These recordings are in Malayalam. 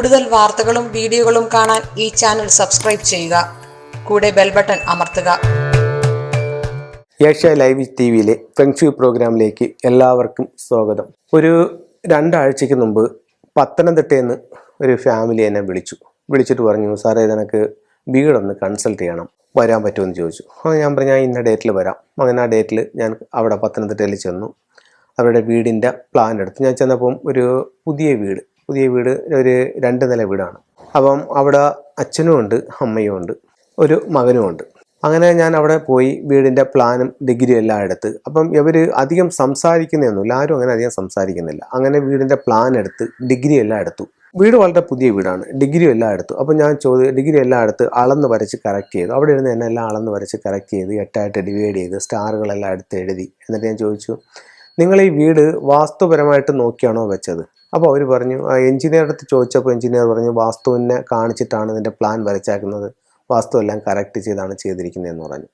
കൂടുതൽ വാർത്തകളും വീഡിയോകളും കാണാൻ ഈ ചാനൽ സബ്സ്ക്രൈബ് ചെയ്യുക. കൂടെ ബെൽ ബട്ടൺ അമർത്തുക. ഏഷ്യ ലൈവ് ടി വിയിലെ ഫെങ്ഷു പ്രോഗ്രാമിലേക്ക് എല്ലാവർക്കും സ്വാഗതം. ഒരു രണ്ടാഴ്ചയ്ക്ക് മുമ്പ് പത്തനംതിട്ടയിൽ നിന്ന് ഒരു ഫാമിലി എന്നെ വിളിച്ചു. വിളിച്ചിട്ട് പറഞ്ഞു സാറേ ഇതെനിക്ക് വീടൊന്ന് കൺസൾട്ട് ചെയ്യണം. വരാൻ പറ്റുമെന്ന് ചോദിച്ചു. അപ്പോൾ ഞാൻ പറഞ്ഞു ഞാൻ ഇന്ന ഡേറ്റിൽ വരാം. അങ്ങനെ ആ ഡേറ്റിൽ ഞാൻ അവിടെ പത്തനംതിട്ടയിൽ ചെന്നു. അവരുടെ വീടിന്റെ പ്ലാൻ എടുത്തു ഞാൻ ചെന്നപ്പം ഒരു പുതിയ വീട് പുതിയ വീട് ഒരു രണ്ട് നില വീടാണ്. അപ്പം അവിടെ അച്ഛനും ഉണ്ട് അമ്മയും ഉണ്ട് ഒരു മകനും ഉണ്ട്. അങ്ങനെ ഞാൻ അവിടെ പോയി വീടിന്റെ പ്ലാനും ഡിഗ്രിയും എല്ലാം എടുത്ത്. അപ്പം ഇവർ അധികം സംസാരിക്കുന്നതൊന്നുമില്ല ആരും അങ്ങനെ അധികം സംസാരിക്കുന്നില്ല. അങ്ങനെ വീടിന്റെ പ്ലാൻ എടുത്ത് ഡിഗ്രി എല്ലാം എടുത്തു. വീട് വളരെ പുതിയ വീടാണ് ഡിഗ്രി എല്ലാം എടുത്തു. അപ്പം ഞാൻ ചോദി ഡിഗ്രി എല്ലാം എടുത്ത് അളന്ന് വരച്ച് കറക്റ്റ് ചെയ്തു. അവിടെ ഇരുന്ന് എന്നെ എല്ലാം അളന്ന് വരച്ച് കറക്റ്റ് ചെയ്ത് എട്ടായിട്ട് ഡിവൈഡ് ചെയ്ത് സ്റ്റാറുകളെല്ലാം എടുത്ത് എഴുതി. എന്നിട്ട് ഞാൻ ചോദിച്ചു നിങ്ങൾ ഈ വീട് വാസ്തുപരമായിട്ട് നോക്കിയാണോ വെച്ചത്? അപ്പോൾ അവർ പറഞ്ഞു എഞ്ചിനീയർ അടുത്ത് ചോദിച്ചപ്പോൾ എഞ്ചിനീയർ പറഞ്ഞു വാസ്തുവിനെ കാണിച്ചിട്ടാണ് ഇതിന്റെ പ്ലാൻ വരച്ചാക്കുന്നത്. വാസ്തു എല്ലാം കറക്റ്റ് ചെയ്താണ് ചെയ്തിരിക്കുന്നതെന്ന് പറഞ്ഞു.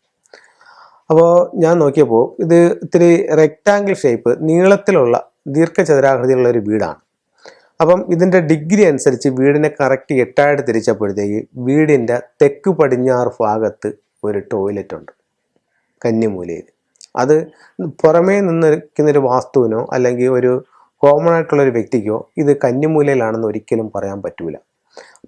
അപ്പോൾ ഞാൻ നോക്കിയപ്പോൾ ഇത് ഇത്തിരി റെക്റ്റാങ്കിൾ ഷേപ്പ് നീളത്തിലുള്ള ദീർഘചതുരാകൃതിയിലുള്ള ഒരു വീടാണ്. അപ്പം ഇതിന്റെ ഡിഗ്രി അനുസരിച്ച് വീടിനെ കറക്റ്റ് എട്ടായിട്ട് തിരിച്ചപ്പോഴത്തേക്ക് വീടിന്റെ തെക്ക് പടിഞ്ഞാറ് ഭാഗത്ത് ഒരു ടോയ്ലറ്റ് ഉണ്ട് കന്നിമൂലയിൽ. അത് പുറമേ നിന്നിരിക്കുന്നൊരു വാസ്തുവിനോ അല്ലെങ്കിൽ ഒരു കോമൺ ആയിട്ടുള്ള ഒരു വ്യക്തിക്കോ ഇത് കന്നിമൂലയിലാണെന്ന് ഒരിക്കലും പറയാൻ പറ്റൂല.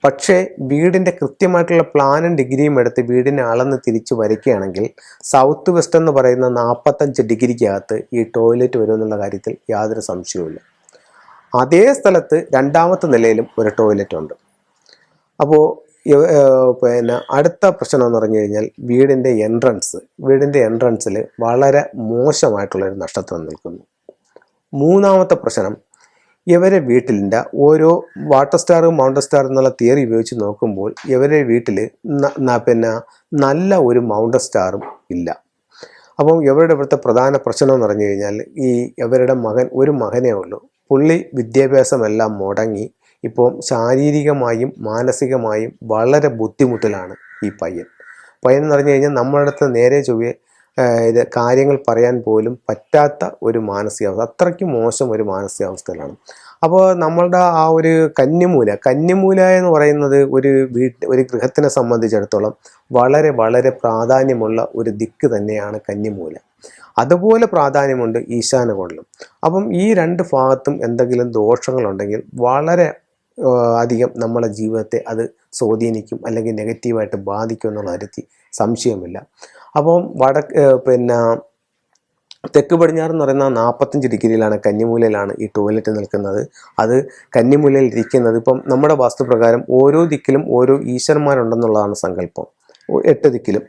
പക്ഷേ വീടിന്റെ കൃത്യമായിട്ടുള്ള പ്ലാനും ഡിഗ്രിയും എടുത്ത് വീടിനെ അളന്ന് തിരിച്ച് വരയ്ക്കുകയാണെങ്കിൽ സൗത്ത് വെസ്റ്റ് എന്ന് പറയുന്ന നാൽപ്പത്തഞ്ച് ഡിഗ്രിക്കകത്ത് ഈ ടോയ്ലറ്റ് വരുമെന്നുള്ള കാര്യത്തിൽ യാതൊരു സംശയവുമില്ല. അതേ സ്ഥലത്ത് രണ്ടാമത്തെ നിലയിലും ഒരു ടോയ്ലറ്റ് ഉണ്ട്. അപ്പോൾ പിന്നെ അടുത്ത പ്രശ്നം എന്ന് പറഞ്ഞു കഴിഞ്ഞാൽ വീടിന്റെ എൻട്രൻസ് വീടിന്റെ എൻട്രൻസിൽ വളരെ മോശമായിട്ടുള്ളൊരു നക്ഷത്രം നിൽക്കുന്നു. മൂന്നാമത്തെ പ്രശ്നം ഇവരെ വീട്ടിലിന്റെ ഓരോ വാട്ടർ സ്റ്റാർ മൗണ്ടൻ സ്റ്റാർ എന്നുള്ള തിയറി ഉപയോഗിച്ച് നോക്കുമ്പോൾ ഇവരെ വീട്ടിൽ പിന്നെ നല്ല ഒരു മൗണ്ടൻ സ്റ്റാറും ഇല്ല. അപ്പം ഇവരുടെ ഇവിടുത്തെ പ്രധാന പ്രശ്നം എന്ന് പറഞ്ഞു കഴിഞ്ഞാൽ ഈ ഇവരുടെ മകൻ ഒരു മകനേ ഉള്ളൂ. പുള്ളി വിദ്യാഭ്യാസമെല്ലാം മുടങ്ങി. ഇപ്പോൾ ശാരീരികമായും മാനസികമായും വളരെ ബുദ്ധിമുട്ടിലാണ് ഈ പയ്യൻ. പയ്യൻ എന്ന് പറഞ്ഞു കഴിഞ്ഞാൽ നമ്മളടുത്ത് നേരെ ചൊവ്വേ ഇത് കാര്യങ്ങൾ പറയാൻ പോലും പറ്റാത്ത ഒരു മാനസികാവസ്ഥ. അത്രയ്ക്ക് മോശം ഒരു മാനസികാവസ്ഥയിലാണ്. അപ്പോൾ നമ്മളുടെ ആ ഒരു കന്യമൂല കന്നിമൂല എന്ന് പറയുന്നത് ഒരു വീട്ട് ഒരു ഗൃഹത്തിനെ സംബന്ധിച്ചിടത്തോളം വളരെ വളരെ പ്രാധാന്യമുള്ള ഒരു ദിക്ക് തന്നെയാണ് കന്യമൂല. അതുപോലെ പ്രാധാന്യമുണ്ട് ഈശാന ഈശാനകോണിലും അപ്പം ഈ രണ്ട് ഭാഗത്തും എന്തെങ്കിലും ദോഷങ്ങളുണ്ടെങ്കിൽ വളരെ അധികം നമ്മളെ ജീവിതത്തെ അത് സ്വാധീനിക്കും അല്ലെങ്കിൽ നെഗറ്റീവായിട്ട് ബാധിക്കും എന്നുള്ള കാര്യത്തിൽ സംശയമില്ല. അപ്പം വട പിന്നെ തെക്ക് പടിഞ്ഞാറ് എന്ന് പറയുന്ന നാൽപ്പത്തഞ്ച് ഡിഗ്രിയിലാണ് കന്നിമൂലയിലാണ് ഈ ടോയ്ലറ്റ് നിൽക്കുന്നത്. അത് കന്നിമൂലയിൽ ഇരിക്കുന്നത്. ഇപ്പം നമ്മുടെ വാസ്തുപ്രകാരം ഓരോ ദിക്കിലും ഓരോ ഈശ്വരന്മാരുണ്ടെന്നുള്ളതാണ് സങ്കല്പം. എട്ട് ദിക്കിലും.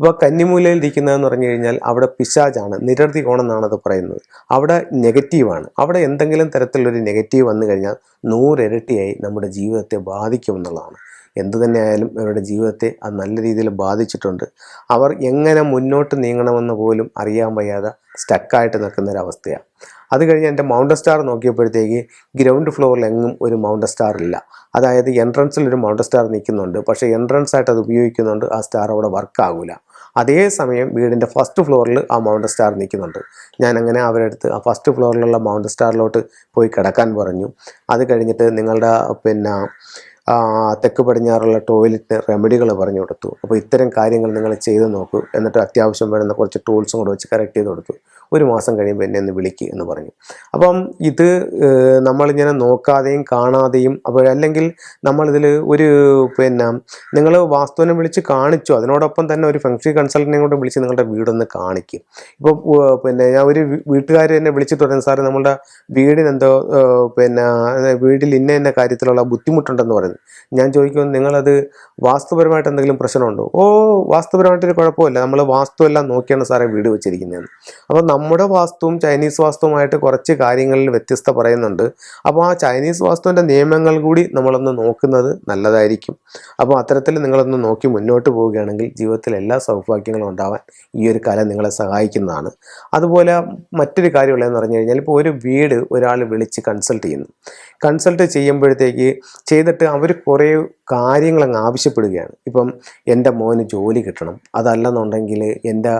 അപ്പോൾ കന്നിമൂലയിൽ ഇരിക്കുന്നതെന്ന് പറഞ്ഞു കഴിഞ്ഞാൽ അവിടെ പിശാജാണ് നിരർതി കോണെന്നാണ് അത് പറയുന്നത്. അവിടെ നെഗറ്റീവാണ്. അവിടെ എന്തെങ്കിലും തരത്തിലുള്ളൊരു നെഗറ്റീവ് വന്നു കഴിഞ്ഞാൽ നൂറിരട്ടിയായി നമ്മുടെ ജീവിതത്തെ ബാധിക്കുമെന്നുള്ളതാണ് എന്തു തന്നെയായാലും അവരുടെ ജീവിതത്തെ അത് നല്ല രീതിയിൽ ബാധിച്ചിട്ടുണ്ട്. അവർ എങ്ങനെ മുന്നോട്ട് നീങ്ങണമെന്ന് പോലും അറിയാൻ വയ്യാതെ സ്റ്റക്കായിട്ട് നിൽക്കുന്ന ഒരു അവസ്ഥയാണ് അത് കഴിഞ്ഞ് എന്റെ മൗണ്ടൻ സ്റ്റാർ നോക്കിയപ്പോഴത്തേക്ക് ഗ്രൗണ്ട് ഫ്ലോറിൽ എങ്ങും ഒരു മൗണ്ടൻ സ്റ്റാർ ഇല്ല. അതായത് എൻട്രൻസിൽ ഒരു മൗണ്ടൻ സ്റ്റാർ നിൽക്കുന്നുണ്ട്. പക്ഷേ എൻട്രൻസ് ആയിട്ട് അത് ഉപയോഗിക്കുന്നുണ്ട്. ആ സ്റ്റാർ അവിടെ വർക്ക് ആകില്ല അതേസമയം വീടിന്റെ ഫസ്റ്റ് ഫ്ലോറിൽ ആ മൗണ്ടൻ സ്റ്റാർ നിൽക്കുന്നുണ്ട്. ഞാൻ അങ്ങനെ അവരുടെ അടുത്ത് ആ ഫസ്റ്റ് ഫ്ലോറിലുള്ള മൗണ്ടൻ സ്റ്റാറിലോട്ട് പോയി കിടക്കാൻ പറഞ്ഞു. അത് കഴിഞ്ഞിട്ട് നിങ്ങളുടെ പിന്നെ തെക്ക് പടിഞ്ഞാറുള്ള ടോയ്ലറ്റ് റെമഡികൾ പറഞ്ഞു കൊടുത്തു. അപ്പോൾ ഇത്തരം കാര്യങ്ങൾ നിങ്ങൾ ചെയ്ത് നോക്കൂ. എന്നിട്ട് അത്യാവശ്യം വേണ്ട കുറച്ച് ടൂൾസും കൂടെ വെച്ച് കറക്റ്റ് ചെയ്ത് കൊടുത്തു. ഒരു മാസം കഴിയുമ്പോൾ എന്നെ ഒന്ന് വിളിക്കുക എന്ന് പറഞ്ഞു. അപ്പം ഇത് നമ്മളിങ്ങനെ നോക്കാതെയും കാണാതെയും അപ്പോൾ അല്ലെങ്കിൽ നമ്മളിതിൽ ഒരു പിന്നെ നിങ്ങൾ വാസ്തുവിനെ വിളിച്ച് കാണിച്ചു. അതിനോടൊപ്പം തന്നെ ഒരു ഫംഗ്ഷൻ കൺസൾട്ടനെ കൊണ്ട് വിളിച്ച് നിങ്ങളുടെ വീടൊന്ന് കാണിക്കും. ഇപ്പോൾ പിന്നെ ഞാൻ ഒരു വീട്ടുകാർ എന്നെ വിളിച്ചു തുടങ്ങി സാറ് നമ്മളുടെ വീടിനെന്തോ പിന്നെ വീട്ടിൽ ഇന്ന ഇന്ന കാര്യത്തിലുള്ള ബുദ്ധിമുട്ടുണ്ടെന്ന് പറയുന്നു ഞാൻ ചോദിക്കും നിങ്ങളത് വാസ്തുപരമായിട്ട് എന്തെങ്കിലും പ്രശ്നമുണ്ടോ? ഓ വാസ്തുപരമായിട്ടൊരു കുഴപ്പമില്ല. നമ്മൾ വാസ്തു എല്ലാം നോക്കിയാണ് സാറേ വീട് വെച്ചിരിക്കുന്നതെന്ന് അപ്പോൾ നമ്മുടെ വാസ്തുവും ചൈനീസ് വാസ്തുവുമായിട്ട് കുറച്ച് കാര്യങ്ങളിൽ വ്യത്യസ്ത പറയുന്നുണ്ട്. അപ്പോൾ ആ ചൈനീസ് വാസ്തുവിന്റെ നിയമങ്ങൾ കൂടി നമ്മളൊന്ന് നോക്കുന്നത് നല്ലതായിരിക്കും. അപ്പോൾ അത്തരത്തിൽ നിങ്ങളൊന്ന് നോക്കി മുന്നോട്ട് പോവുകയാണെങ്കിൽ ജീവിതത്തിൽ എല്ലാ സൗഭാഗ്യങ്ങളും ഉണ്ടാവാൻ ഈ ഒരു കല നിങ്ങളെ സഹായിക്കുന്നതാണ്. അതുപോലെ മറ്റൊരു കാര്യമുള്ളതെന്ന് പറഞ്ഞു കഴിഞ്ഞാൽ ഇപ്പോൾ ഒരു വീട് ഒരാൾ വിളിച്ച് കൺസൾട്ട് ചെയ്യുന്നു. കൺസൾട്ട് ചെയ്യുമ്പോഴത്തേക്ക് ചെയ്തിട്ട് അവർ കുറേ കാര്യങ്ങൾ അങ്ങ് ആവശ്യപ്പെടുകയാണ്. ഇപ്പം എന്റെ മോന് ജോലി കിട്ടണം. അതല്ലെന്നുണ്ടെങ്കിൽ എന്റെ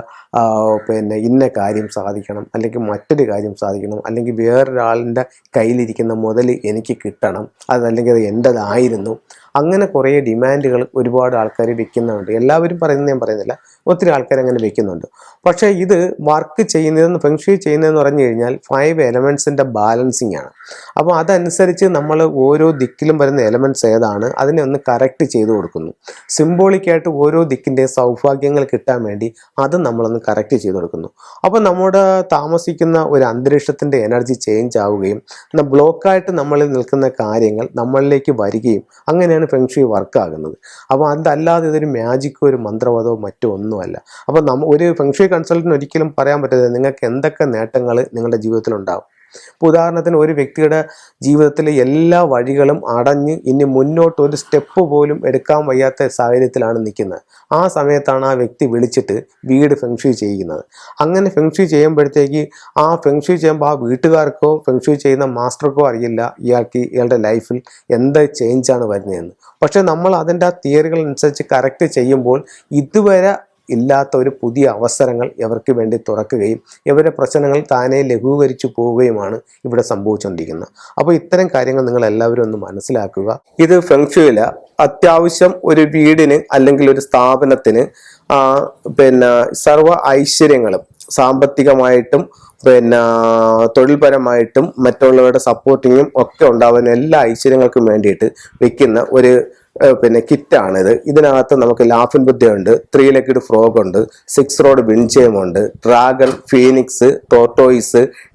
പിന്നെ ഇന്ന കാര്യം സാധിക്കണം അല്ലെങ്കിൽ മറ്റൊരു കാര്യം സാധിക്കണം അല്ലെങ്കിൽ വേറൊരാളിന്റെ കയ്യിലിരിക്കുന്ന മുതൽ എനിക്ക് കിട്ടണം അതല്ലെങ്കിൽ അത് എന്റെതായിരുന്നു. അങ്ങനെ കുറേ ഡിമാൻഡുകൾ ഒരുപാട് ആൾക്കാർ വെക്കുന്നുണ്ട്. എല്ലാവരും പറയുന്നത് ഞാൻ പറയുന്നില്ല. ഒത്തിരി ആൾക്കാർ അങ്ങനെ വെക്കുന്നുണ്ട്. പക്ഷേ ഇത് വർക്ക് ചെയ്യുന്നതെന്ന് ഫെങ്ഷി ചെയ്യുന്നതെന്ന് പറഞ്ഞു കഴിഞ്ഞാൽ ഫൈവ് എലമെൻസിന്റെ ബാലൻസിങ് ആണ്. അപ്പോൾ അതനുസരിച്ച് നമ്മൾ ഓരോ ദിക്കിലും വരുന്ന എലമെന്റ്സ് ഏതാണ് അതിനെ ഒന്ന് കറക്റ്റ് ചെയ്ത് കൊടുക്കുന്നു. സിംബോളിക്കായിട്ട് ഓരോ ദിക്കിന്റെ സൗഭാഗ്യങ്ങൾ കിട്ടാൻ വേണ്ടി അത് നമ്മളൊന്ന് കറക്റ്റ് ചെയ്ത് കൊടുക്കുന്നു. അപ്പോൾ നമ്മുടെ താമസിക്കുന്ന ഒരു അന്തരീക്ഷത്തിന്റെ എനർജി ചേഞ്ച് ആവുകയും ബ്ലോക്കായിട്ട് നമ്മളിൽ നിൽക്കുന്ന കാര്യങ്ങൾ നമ്മളിലേക്ക് വരികയും അങ്ങനെയാണ് ഫെങ്ഷി വർക്ക് ആകുന്നത്. അപ്പോൾ അതല്ലാതെ ഇതൊരു മാജിക്കോ ഒരു മന്ത്രവാദമോ മറ്റോ ഒന്നുമല്ല. അപ്പോൾ നമ്മ ഒരു ഫെങ്ഷി കൺസൾട്ടന്റ് ഒരിക്കലും പറയാൻ പറ്റത്തില്ല നിങ്ങൾക്ക് എന്തൊക്കെ നേട്ടങ്ങൾ നിങ്ങളുടെ ജീവിതത്തിൽ ഉണ്ടാവും ഇപ്പോൾ ഉദാഹരണത്തിന് ഒരു വ്യക്തിയുടെ ജീവിതത്തിലെ എല്ലാ വഴികളും അടഞ്ഞ് ഇനി മുന്നോട്ട് ഒരു സ്റ്റെപ്പ് പോലും എടുക്കാൻ വയ്യാത്ത സാഹചര്യത്തിലാണ് നിൽക്കുന്നത്. ആ സമയത്താണ് ആ വ്യക്തി വിളിച്ചിട്ട് വീട് ഫെങ്ഷി ചെയ്യുന്നത്. അങ്ങനെ ഫെങ്ഷി ചെയ്യുമ്പോഴത്തേക്ക് ആ ഫെങ്ഷി ചെയ്യുമ്പോൾ ആ വീട്ടുകാർക്കോ ഫെങ്ഷി ചെയ്യുന്ന മാസ്റ്റർക്കോ അറിയില്ല ഇയാൾക്ക് ഇയാളുടെ ലൈഫിൽ എന്ത് ചേഞ്ചാണ് വരുന്നതെന്ന്. പക്ഷേ നമ്മൾ അതിന്റെ ആ തിയറികൾ അനുസരിച്ച് കറക്റ്റ് ചെയ്യുമ്പോൾ ഇതുവരെ ഇല്ലാത്ത ഒരു പുതിയ അവസരങ്ങൾ ഇവർക്ക് വേണ്ടി തുറക്കുകയും ഇവരുടെ പ്രശ്നങ്ങൾ താനെ ലഘൂകരിച്ചു പോവുകയുമാണ് ഇവിടെ സംഭവിച്ചുകൊണ്ടിരിക്കുന്നത് അപ്പോൾ ഇത്തരം കാര്യങ്ങൾ നിങ്ങൾ എല്ലാവരും ഒന്ന് മനസ്സിലാക്കുക. ഇത് ഫെങ്ഷുവില അത്യാവശ്യം ഒരു വീടിന് അല്ലെങ്കിൽ ഒരു സ്ഥാപനത്തിന് പിന്നെ സർവ ഐശ്വര്യങ്ങളും സാമ്പത്തികമായിട്ടും പിന്നെ തൊഴിൽപരമായിട്ടും മറ്റുള്ളവരുടെ സപ്പോർട്ടിങ്ങും ഒക്കെ ഉണ്ടാവുന്ന എല്ലാ ഐശ്വര്യങ്ങൾക്കും വേണ്ടിയിട്ട് വെക്കുന്ന ഒരു പിന്നെ കിറ്റാണിത്. ഇതിനകത്ത് നമുക്ക് ലാഫിൻ ബുദ്ധയുണ്ട് ത്രീ ലക്കിഡ് ഫ്രോഗ് ഉണ്ട് സിക്സ് റോഡ് വിൻചേം ഉണ്ട് ഡ്രാഗൺ ഫീനിക്സ് ടോട്ടോയിസ്